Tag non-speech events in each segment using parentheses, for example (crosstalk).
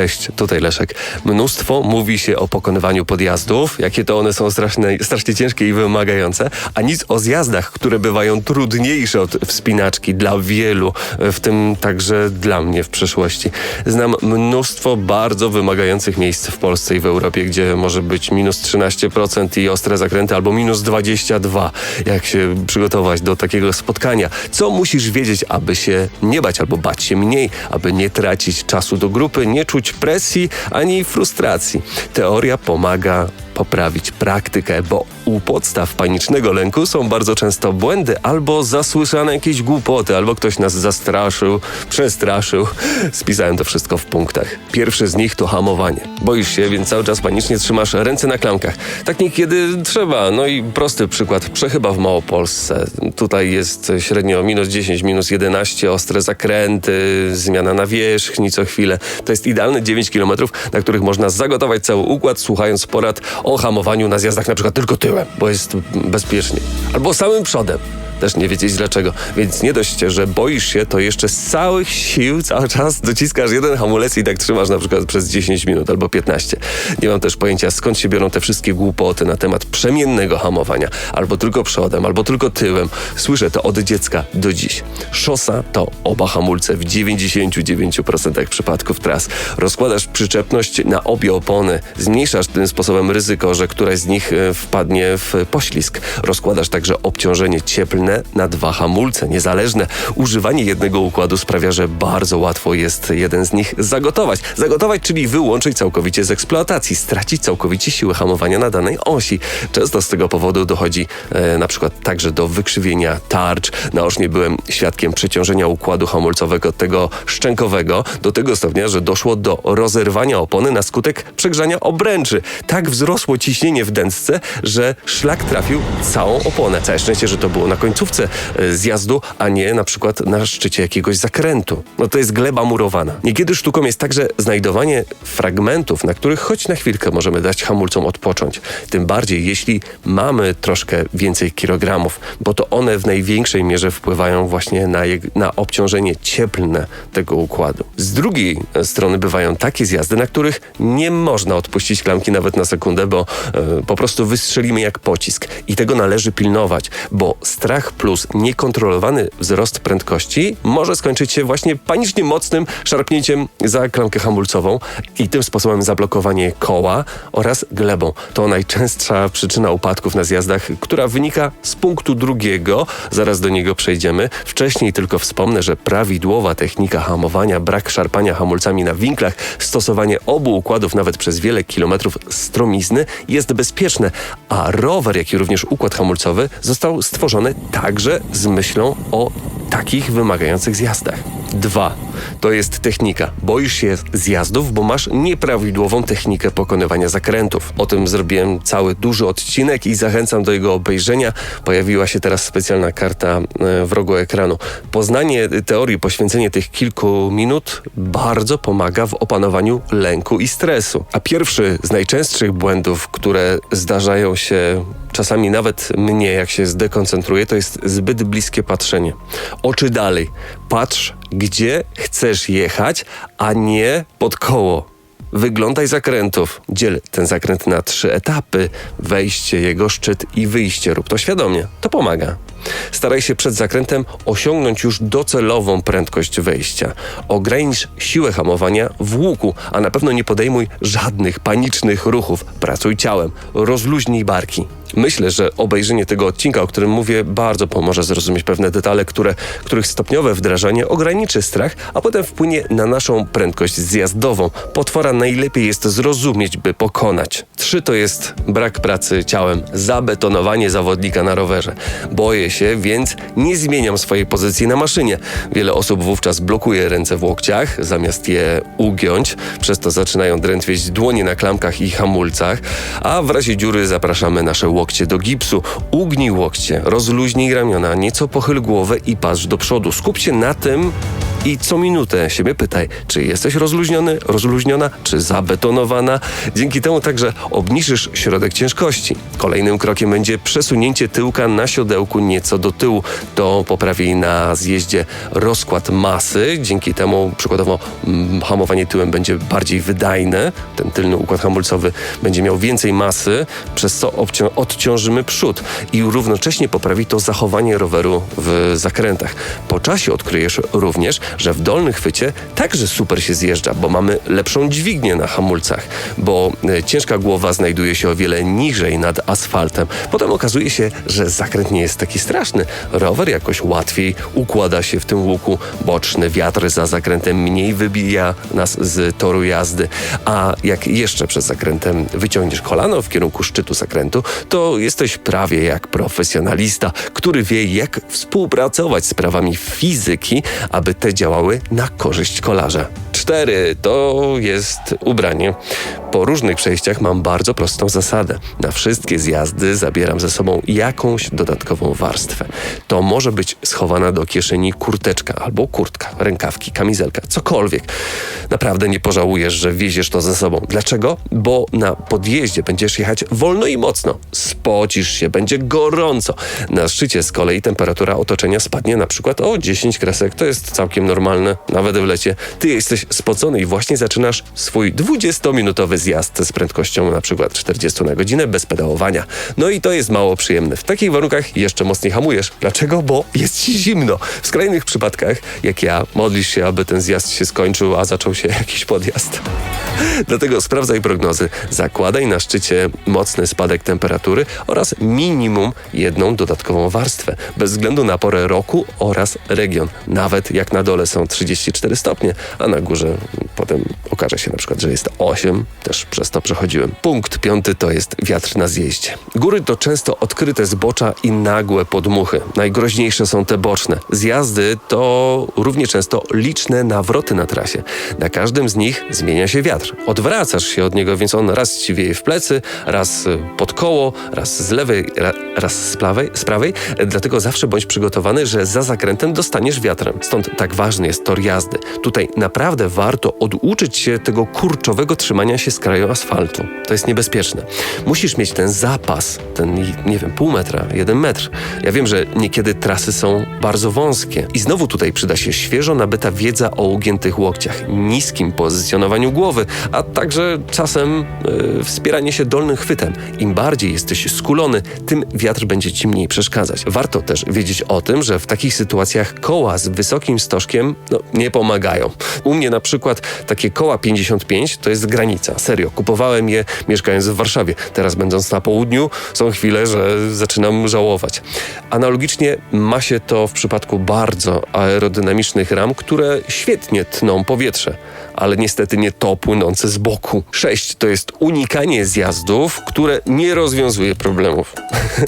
Cześć, tutaj Leszek. Mnóstwo mówi się o pokonywaniu podjazdów, jakie to one są straszne, strasznie ciężkie i wymagające, a nic o zjazdach, które bywają trudniejsze od wspinaczki dla wielu, w tym także dla mnie w przeszłości. Znam mnóstwo bardzo wymagających miejsc w Polsce i w Europie, gdzie może być minus 13% i ostre zakręty, albo minus 22%. Jak się przygotować do takiego spotkania? Co musisz wiedzieć, aby się nie bać, albo bać się mniej, aby nie tracić czasu do grupy, nie czuć presji ani frustracji. Teoria pomaga poprawić praktykę, bo u podstaw panicznego lęku są bardzo często błędy albo zasłyszane jakieś głupoty, albo ktoś nas zastraszył, przestraszył. (laughs) Spisałem to wszystko w punktach. Pierwszy z nich to hamowanie. Boisz się, więc cały czas panicznie trzymasz ręce na klamkach. Tak niekiedy trzeba. No i prosty przykład. Przechyba w Małopolsce. Tutaj jest średnio minus 10, minus 11, ostre zakręty, zmiana nawierzchni co chwilę. To jest idealne 9 km, na których można zagotować cały układ, słuchając porad hamowaniu na zjazdach na przykład tylko tyłem, bo jest bezpiecznie. Albo samym przodem też nie wiedzieć dlaczego. Więc nie dość, że boisz się, to jeszcze z całych sił cały czas dociskasz jeden hamulec i tak trzymasz na przykład przez 10 minut albo 15. Nie mam też pojęcia skąd się biorą te wszystkie głupoty na temat przemiennego hamowania. Albo tylko przodem, albo tylko tyłem. Słyszę to od dziecka do dziś. Szosa to oba hamulce w 99% przypadków tras. Rozkładasz przyczepność na obie opony. Zmniejszasz tym sposobem ryzyko, że któraś z nich e, wpadnie w poślizg. Rozkładasz także obciążenie cieplne na dwa hamulce niezależne. Używanie jednego układu sprawia, że bardzo łatwo jest jeden z nich zagotować. Zagotować, czyli wyłączyć całkowicie z eksploatacji, stracić całkowicie siłę hamowania na danej osi. Często z tego powodu dochodzi e, na przykład także do wykrzywienia tarcz. Naocznie byłem świadkiem przeciążenia układu hamulcowego tego szczękowego do tego stopnia, że doszło do rozerwania opony na skutek przegrzania obręczy. Tak wzrosło ciśnienie w dętce, że szlak trafił całą oponę. Całe szczęście, że to było na końcu końcówce e, zjazdu, a nie na przykład na szczycie jakiegoś zakrętu. No to jest gleba murowana. Niekiedy sztuką jest także znajdowanie fragmentów, na których choć na chwilkę możemy dać hamulcom odpocząć. Tym bardziej, jeśli mamy troszkę więcej kilogramów, bo to one w największej mierze wpływają właśnie na, na obciążenie cieplne tego układu. Z drugiej strony bywają takie zjazdy, na których nie można odpuścić klamki nawet na sekundę, bo e, po prostu wystrzelimy jak pocisk. I tego należy pilnować, bo strach plus niekontrolowany wzrost prędkości może skończyć się właśnie panicznie mocnym szarpnięciem za klamkę hamulcową i tym sposobem zablokowanie koła oraz glebą. To najczęstsza przyczyna upadków na zjazdach, która wynika z punktu drugiego. Zaraz do niego przejdziemy. Wcześniej tylko wspomnę, że prawidłowa technika hamowania, brak szarpania hamulcami na winklach, stosowanie obu układów nawet przez wiele kilometrów stromizny jest bezpieczne, a rower, jak i również układ hamulcowy został stworzony także z myślą o takich wymagających zjazdach. Dwa. To jest technika. Boisz się zjazdów, bo masz nieprawidłową technikę pokonywania zakrętów. O tym zrobiłem cały duży odcinek i zachęcam do jego obejrzenia. Pojawiła się teraz specjalna karta e, w rogu ekranu. Poznanie teorii, poświęcenie tych kilku minut bardzo pomaga w opanowaniu lęku i stresu. A pierwszy z najczęstszych błędów, które zdarzają się czasami nawet mnie, jak się zdekoncentruję, to jest zbyt bliskie patrzenie. Oczy dalej. Patrz, gdzie chcesz jechać, a nie pod koło. Wyglądaj zakrętów. Dziel ten zakręt na trzy etapy: wejście, jego szczyt i wyjście. Rób to świadomie. To pomaga. Staraj się przed zakrętem osiągnąć już docelową prędkość wejścia. Ogranicz siłę hamowania w łuku, a na pewno nie podejmuj żadnych panicznych ruchów. Pracuj ciałem, rozluźnij barki. Myślę, że obejrzenie tego odcinka, o którym mówię, bardzo pomoże zrozumieć pewne detale, które, których stopniowe wdrażanie ograniczy strach, a potem wpłynie na naszą prędkość zjazdową. Potwora najlepiej jest zrozumieć, by pokonać. Trzy to jest brak pracy ciałem, zabetonowanie zawodnika na rowerze. Boję się, więc nie zmieniam swojej pozycji na maszynie. Wiele osób wówczas blokuje ręce w łokciach, zamiast je ugiąć, przez to zaczynają drętwieć dłonie na klamkach i hamulcach, a w razie dziury zapraszamy nasze łokcie do gipsu. Ugnij łokcie, rozluźnij ramiona, nieco pochyl głowę i patrz do przodu. Skup się na tym, i co minutę siebie pytaj, czy jesteś rozluźniony, rozluźniona, czy zabetonowana. Dzięki temu także obniżysz środek ciężkości. Kolejnym krokiem będzie przesunięcie tyłka na siodełku nieco do tyłu. To poprawi na zjeździe rozkład masy. Dzięki temu przykładowo mm, hamowanie tyłem będzie bardziej wydajne. Ten tylny układ hamulcowy będzie miał więcej masy, przez co odciążymy przód i równocześnie poprawi to zachowanie roweru w zakrętach. Po czasie odkryjesz również, że w dolnym chwycie także super się zjeżdża, bo mamy lepszą dźwignię na hamulcach, bo e, ciężka głowa znajduje się o wiele niżej nad asfaltem. Potem okazuje się, że zakręt nie jest taki straszny. Rower jakoś łatwiej układa się w tym łuku boczny, wiatr za zakrętem mniej wybija nas z toru jazdy, a jak jeszcze przed zakrętem wyciągniesz kolano w kierunku szczytu zakrętu, to jesteś prawie jak profesjonalista, który wie, jak współpracować z prawami fizyki, aby te działały na korzyść kolarza. Cztery to jest ubranie. Po różnych przejściach mam bardzo prostą zasadę. Na wszystkie zjazdy zabieram ze sobą jakąś dodatkową warstwę. To może być schowana do kieszeni kurteczka albo kurtka, rękawki, kamizelka, cokolwiek. Naprawdę nie pożałujesz, że wieziesz to ze sobą. Dlaczego? Bo na podjeździe będziesz jechać wolno i mocno. Spocisz się, będzie gorąco. Na szczycie z kolei temperatura otoczenia spadnie na przykład o 10 kresek. To jest całkiem normalne, nawet w lecie. Ty jesteś spocony i właśnie zaczynasz swój 20-minutowy zjazd z prędkością na przykład 40 na godzinę bez pedałowania. No i to jest mało przyjemne. W takich warunkach jeszcze mocniej hamujesz. Dlaczego? Bo jest ci zimno. W skrajnych przypadkach, jak ja, modlisz się, aby ten zjazd się skończył, a zaczął się (laughs) jakiś podjazd. Dlatego sprawdzaj prognozy. Zakładaj na szczycie mocny spadek temperatury oraz minimum jedną dodatkową warstwę, bez względu na porę roku oraz region. Nawet jak na dole są 34 stopnie, a na górze potem okaże się na przykład, że jest 8, też przez to przechodziłem. Punkt piąty to jest wiatr na zjeździe. Góry to często odkryte zbocza i nagłe podmuchy. Najgroźniejsze są te boczne. Zjazdy to równie często liczne nawroty na trasie. Na każdym z nich zmienia się wiatr. Odwracasz się od niego, więc on raz ci wieje w plecy, raz y, pod koło, raz z lewej, ra, raz z prawej, z prawej. Dlatego zawsze bądź przygotowany, że za zakrętem dostaniesz wiatrem. Stąd tak ważny jest tor jazdy. Tutaj naprawdę warto oduczyć się tego kurczowego trzymania się z kraju asfaltu. To jest niebezpieczne. Musisz mieć ten zapas, ten, nie wiem, pół metra, jeden metr. Ja wiem, że niekiedy trasy są bardzo wąskie. I znowu tutaj przyda się świeżo nabyta wiedza o ugiętych łokciach, niskim pozycjonowaniu głowy, a także czasem yy, wspieranie się dolnym chwytem. Im bardziej jesteś skulony, tym wiatr będzie ci mniej przeszkadzać. Warto też wiedzieć o tym, że w takich sytuacjach koła z wysokim stożkiem no, nie pomagają. U mnie na przykład takie koła 55 to jest granica. Serio, kupowałem je mieszkając w Warszawie. Teraz będąc na południu, są chwile, że zaczynam żałować. Analogicznie ma się to w przypadku bardzo aerodynamicznych ram, które świetnie tną powietrze, ale niestety nie to płynące z boku. 6 to jest unikanie zjazdów, które nie rozwiązuje problemów.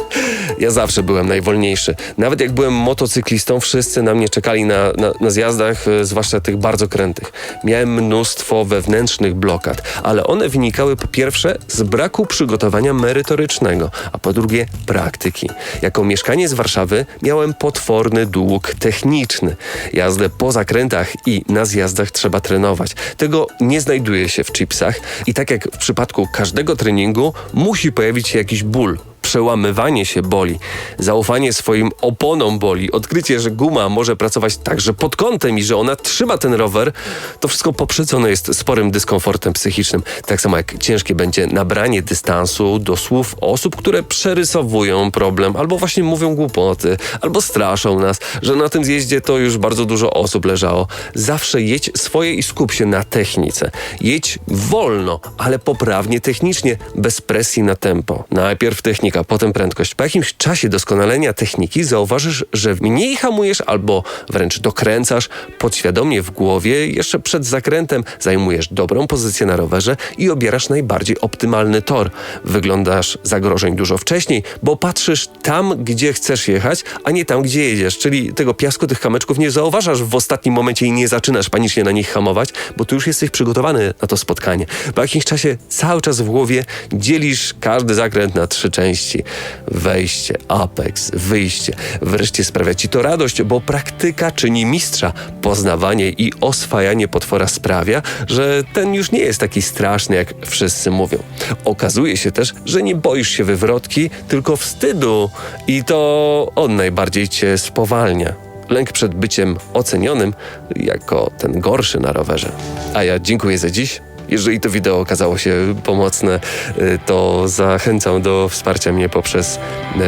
(laughs) ja zawsze byłem najwolniejszy. Nawet jak byłem motocyklistą, wszyscy na mnie czekali na, na, na zjazdach, e, zwłaszcza tych bardzo krętych. Miałem mnóstwo wewnętrznych blokad, ale one wynikały po pierwsze z braku przygotowania merytorycznego, a po drugie praktyki. Jako mieszkanie z Warszawy miałem potworny dług techniczny. Jazdę po zakrętach i na zjazdach trzeba trenować. Tego nie znajduje się w chipsach i tak jak w przypadku każdego treningu musi pojawić się jakiś ból przełamywanie się boli, zaufanie swoim oponom boli, odkrycie, że guma może pracować także pod kątem i że ona trzyma ten rower, to wszystko poprzedzone jest sporym dyskomfortem psychicznym. Tak samo jak ciężkie będzie nabranie dystansu do słów osób, które przerysowują problem, albo właśnie mówią głupoty, albo straszą nas, że na tym zjeździe to już bardzo dużo osób leżało. Zawsze jedź swoje i skup się na technice. Jedź wolno, ale poprawnie technicznie, bez presji na tempo. Najpierw technika, potem prędkość. Po jakimś czasie doskonalenia techniki zauważysz, że mniej hamujesz albo wręcz dokręcasz podświadomie w głowie, jeszcze przed zakrętem zajmujesz dobrą pozycję na rowerze i obierasz najbardziej optymalny tor. Wyglądasz zagrożeń dużo wcześniej, bo patrzysz tam, gdzie chcesz jechać, a nie tam, gdzie jedziesz. Czyli tego piasku, tych kamyczków nie zauważasz w ostatnim momencie i nie zaczynasz panicznie na nich hamować, bo tu już jesteś przygotowany na to spotkanie. Po jakimś czasie cały czas w głowie dzielisz każdy zakręt na trzy części trudności. Wejście, apex, wyjście. Wreszcie sprawia ci to radość, bo praktyka czyni mistrza. Poznawanie i oswajanie potwora sprawia, że ten już nie jest taki straszny, jak wszyscy mówią. Okazuje się też, że nie boisz się wywrotki, tylko wstydu i to on najbardziej cię spowalnia. Lęk przed byciem ocenionym jako ten gorszy na rowerze. A ja dziękuję za dziś. Jeżeli to wideo okazało się pomocne, y, to zachęcam do wsparcia mnie poprzez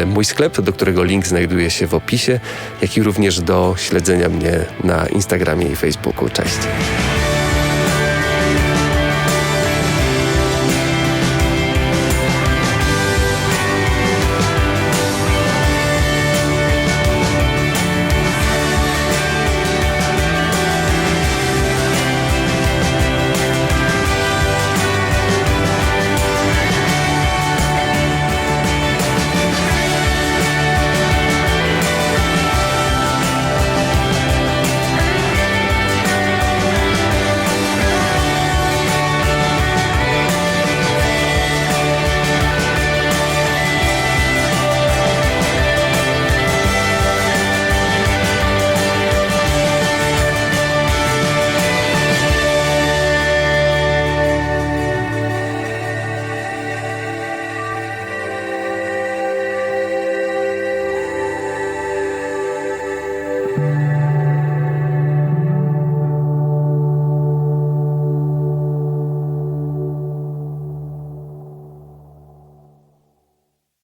y, mój sklep, do którego link znajduje się w opisie, jak i również do śledzenia mnie na Instagramie i Facebooku. Cześć.